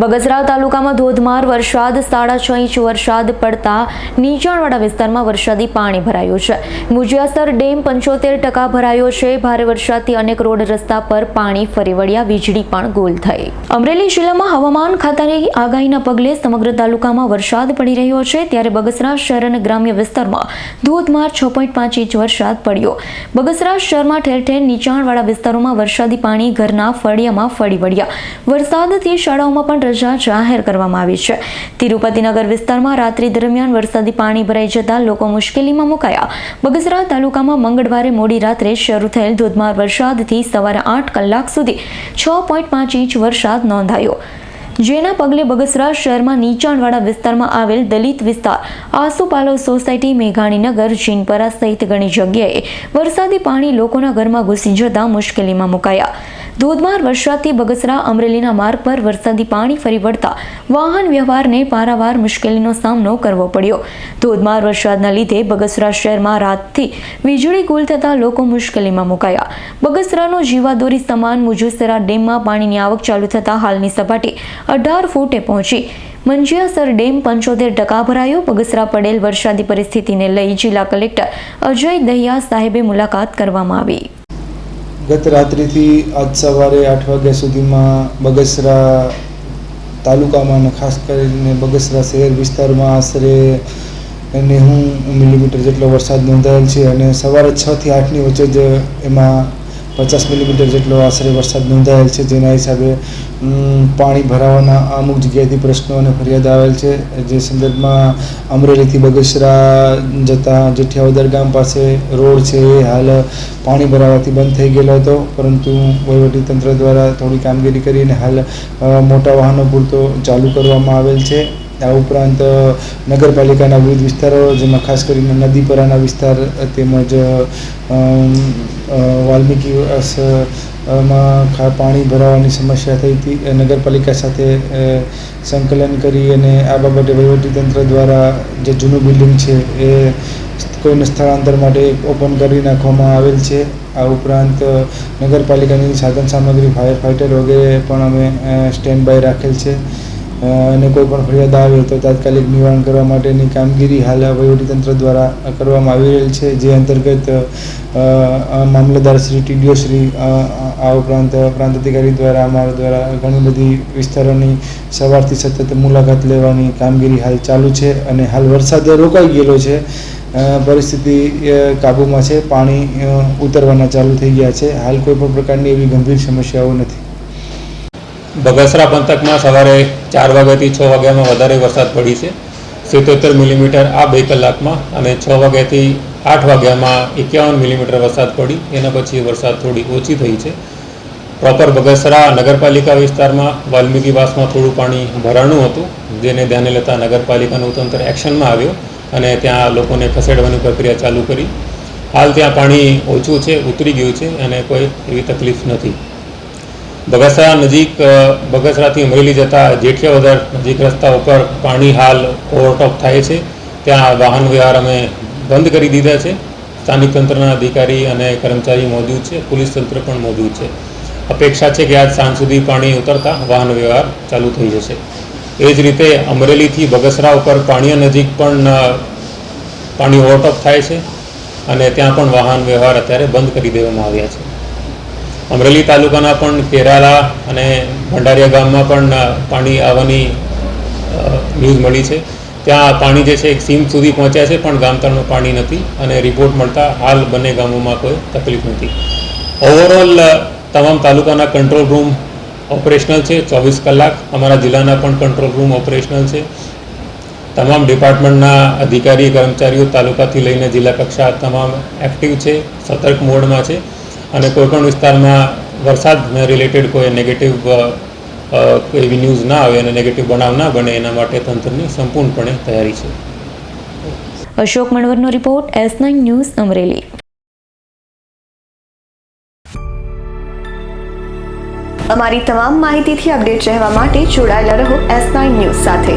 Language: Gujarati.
બગસરા તાલુકામાં ધોધમાર વરસાદ, સાડા છ ઇંચ વરસાદ પડતા નીચાણવાળા વિસ્તારમાં વરસાદી પાણી ભરાયું છે. મુજિયાસર ડેમ પંચોતેર ટકા ભરાયો છે. ભારે વરસાદથી અનેક રોડ રસ્તા પર પાણી ફરી વળ્યા, વીજળી પણ ગોલ થઈ. અમરેલી જિલ્લામાં હવામાન ખાતાની આગાહીના પગલે સમગ્ર તાલુકામાં વરસાદ પડી રહ્યો છે. ત્યારે બગસરા શહેર અને ગ્રામ્ય વિસ્તારમાં ધોધમાર છ પોઈન્ટ પાંચ ઇંચ વરસાદ પડ્યો. બગસરા શહેરમાં ઠેર ઠેર નીચાણવાળા વિસ્તારોમાં વરસાદી પાણી ઘરના ફળિયામાં ફળી વળ્યા. વરસાદથી શાળાઓમાં પણ રજા જાહેર કરવામાં આવી છે. તિરુપતિનગર વિસ્તારમાં રાત્રિ દરમિયાન વરસાદી પાણી ભરાઈ જતા લોકો મુશ્કેલીમાં મુકાયા. બગસરા તાલુકામાં મંગળવારે મોડી રાત્રે શરૂ થયેલ ધોધમાર વરસાદથી સવારે આઠ કલાક સુધી છ પોઈન્ટ પાંચ ઇંચ વરસાદ નોંધાયો. જેના પગલે બગસરા શહેરમાં નીચાણવાળા વિસ્તારમાં આવેલ દલિત વિસ્તાર, આસુપાલવ સોસાયટી, મેઘાણીનગર, જીનપરા સહિત ઘણી જગ્યાએ વરસાદી પાણી લોકોના ઘરમાં ઘૂસી જતા મુશ્કેલીમાં મુકાયા. ધોધમાર વરસાદથી બગસરા અમરેલીના માર્ગ પર વરસાદી પાણી ફરી વળતા વાહન વ્યવહારને પારાવાર મુશ્કેલીનો સામનો કરવો પડ્યો. ધોધમાર વરસાદના લીધે બગસરા શહેરમાં રાતથી વીજળી ગુલ થતા લોકો મુશ્કેલીમાં મુકાયા. બગસરાનો જીવાદોરી સમાન મુજુસરા ડેમમાં પાણીની આવક ચાલુ થતા હાલની સપાટી અઢાર ફૂટે પહોંચી. મંજિયાસર ડેમ પંચોતેર ટકા ભરાયો. બગસરા પડેલ વરસાદી પરિસ્થિતિને લઈ જિલ્લા કલેક્ટર અજય દહિયા સાહેબે મુલાકાત કરવામાં આવી. ગત રાત્રિથી આજ સવારે આઠ વાગ્યા સુધીમાં બગસરા તાલુકામાં ખાસ કરીને બગસરા શહેર વિસ્તારમાં આશરે નેવું મિલીમીટર જેટલો વરસાદ નોંધાયેલ છે અને સવારે છથી આઠની વચ્ચે જ એમાં પચાસ મિલીમીટર જેટલો આશરે વરસાદ નોંધાયેલ છે, જેના હિસાબે પાણી ભરાવાના અમુક જગ્યાએથી પ્રશ્નો અને ફરિયાદ આવેલ છે. જે સંદર્ભમાં અમરેલીથી બગસરા જતા જેઠિયાવદર ગામ પાસે રોડ છે, એ હાલ પાણી ભરાવાથી બંધ થઈ ગયેલો હતો. પરંતુ વહીવટીતંત્ર દ્વારા થોડી કામગીરી કરીને હાલ મોટા વાહનો પૂરતો ચાલુ કરવામાં આવેલ છે. આ ઉપરાંત નગરપાલિકાના વિવિધ વિસ્તારો, જેમાં ખાસ કરીને નદીપરાના વિસ્તાર તેમજ વાલ્મીકી માં પાણી ભરાવાની સમસ્યા થઈ હતી. નગરપાલિકા સાથે સંકલન કરી અને આ બાબતે વહીવટીતંત્ર દ્વારા જે જૂનું બિલ્ડિંગ છે, એ કોઈને સ્થળાંતર માટે ઓપન કરી નાખવામાં આવેલ છે. આ ઉપરાંત નગરપાલિકાની સાધન સામગ્રી, ફાયર ફાઇટર વગેરે પણ અમે સ્ટેન્ડ બાય રાખેલ છે. અને કોઈ પણ ફરિયાદ આવે તો તાત્કાલિક નિવારણ કરવા માટેની કામગીરી હાલ વહીવટીતંત્ર દ્વારા કરવામાં આવી રહેલ છે. જે અંતર્ગત મામલતદાર શ્રી ટીડીઓ શ્રી આ ઉપરાંત પ્રાંત અધિકારી દ્વારા, અમારા દ્વારા ઘણી બધી વિસ્તારોની સવારથી સતત મુલાકાત લેવાની કામગીરી હાલ ચાલુ છે અને હાલ વરસાદ રોકાઈ ગયેલો છે. પરિસ્થિતિ કાબૂમાં છે. પાણી ઉતરવાના ચાલુ થઈ ગયા છે. હાલ કોઈ પણ પ્રકારની એવી ગંભીર સમસ્યાઓ નથી. બગસરા પંથકમાં સવારે ચાર વાગ્યાથી છ વાગ્યામાં વધારે વરસાદ પડી છે. સિત્તોતેર મિલીમીટર આ બે કલાકમાં અને છ વાગ્યાથી આઠ વાગ્યામાં એકાવન મિલીમીટર વરસાદ પડી. એના પછી વરસાદ થોડી ઓછી થઈ છે. પ્રોપર બગસરા નગરપાલિકા વિસ્તારમાં વાલ્મીકીવાસમાં થોડું પાણી ભરાણું હતું, જેને ધ્યાને લેતા નગરપાલિકાનું તંત્ર એક્શનમાં આવ્યો અને ત્યાં લોકોને ખસેડવાની પ્રક્રિયા ચાલુ કરી. હાલ ત્યાં પાણી ઓછું છે, ઉતરી ગયું છે અને કોઈ એવી તકલીફ નથી. બગસરા નજીક બગસરાથી અમરેલી જતા જેઠિયાવદર નજીક રસ્તા ઉપર પાણી હાલ ઓવરટોપ થાય છે. ત્યાં વાહન વ્યવહાર અમે બંધ કરી દીધા છે. સ્થાનિક તંત્રના અધિકારી અને કર્મચારી મોજૂદ છે. પોલીસ તંત્ર પણ મોજૂદ છે. અપેક્ષા છે કે આજ સાંજ સુધી પાણી ઉતરતા વાહન વ્યવહાર ચાલુ થઈ જશે. એ જ રીતે અમરેલીથી બગસરા ઉપર પાણી નજીક પણ પાણી ઓવરટોપ થાય છે અને ત્યાં પણ વાહન વ્યવહાર અત્યારે બંધ કરી દેવામાં આવ્યા છે. અમરેલી તાલુકાના પણ કેરાલા અને ભંડારિયા ગામમાં પણ પાણી આવવાની ન્યૂઝ મળી છે. ત્યાં પાણી જે છે એક સીમ સુધી પહોંચ્યા છે, પણ ગામ તળનું પાણી નથી અને રિપોર્ટ મળતા હાલ બંને ગામોમાં કોઈ તકલીફ નથી. ઓવરઓલ તમામ તાલુકાના કંટ્રોલ રૂમ ઓપરેશનલ છે, ચોવીસ કલાક. અમારા જિલ્લાના પણ કંટ્રોલ રૂમ ઓપરેશનલ છે. તમામ ડિપાર્ટમેન્ટના અધિકારી, કર્મચારીઓ તાલુકાથી લઈને જિલ્લા કક્ષા તમામ એક્ટિવ છે, સતર્ક મોડમાં છે. અને કોઈપણ વિસ્તારમાં વરસાદને રિલેટેડ કોઈ નેગેટિવ એવી ન્યૂઝ ના આવે અને નેગેટિવ બનાવ ના બને એના માટે તંત્રની સંપૂર્ણપણે તૈયારી છે. Ashok મણવરનો report S nine news Amreli. અમારી તમામ માહિતીથી અપડેટ રહેવા માટે જોડાયેલા રહો એસ નાઇન ન્યૂઝ સાથે.